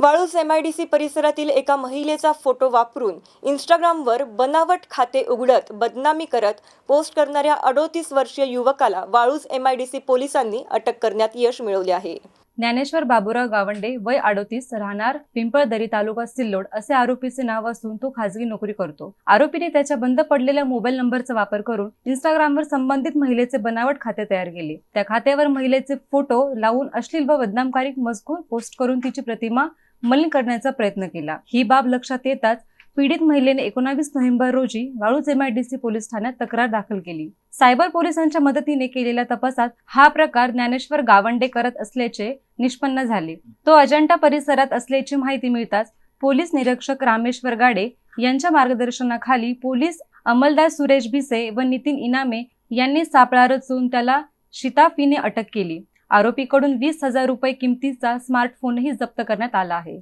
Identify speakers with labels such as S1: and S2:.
S1: Waluj MIDC परिसरातील एका महिलेचा फोटो वापरून इंस्टाग्रामवर बनावट खाते उघडत बदनामी करत पोस्ट करणाऱ्या अडोतीस वर्षीय युवकाला वाळूज एमआयडीसी पोलिसांनी अटक करण्यात यश मिळवले आहे.
S2: ज्ञानेश्वर बाबुराव गावंडे वय अडोतीस राहणार पिंपळदरी तालुका सिल्लोड असे आरोपीचे नाव असून तो खासगी नोकरी करतो. आरोपीने त्याच्या बंद पडलेल्या मोबाईल नंबरचा वापर करून इंस्टाग्रामवर संबंधित महिलेचे बनावट खाते तयार केले. त्या खात्यावर महिलेचे फोटो लावून अश्लील व बदनामकारी मजकूर पोस्ट करून तिची प्रतिमा मलिन करण्याचा प्रयत्न केला. ही बाब लक्षात येताच पीडित महिलेने एकोणावीस नोव्हेंबर रोजी वाळूज एमआयडीसी पोलीस ठाण्यात तक्रार दाखल केली. सायबर पोलिसांच्या मदतीने केलेल्या तपासात हा प्रकार ज्ञानेश्वर गावंडे करत असल्याचे निष्पन्न झाले. तो अजंठा परिसरात असल्याची माहिती मिळताच पोलीस निरीक्षक रामेश्वर गाडे यांच्या मार्गदर्शनाखाली पोलीस अंमलदार सुरेश भिसे व नितीन इनामे यांनी सापळा रचून त्याला शिताफीने अटक केली. आरोपीकडून वीस हजार रुपये किमतीचा स्मार्टफोनही जप्त करण्यात आला आहे.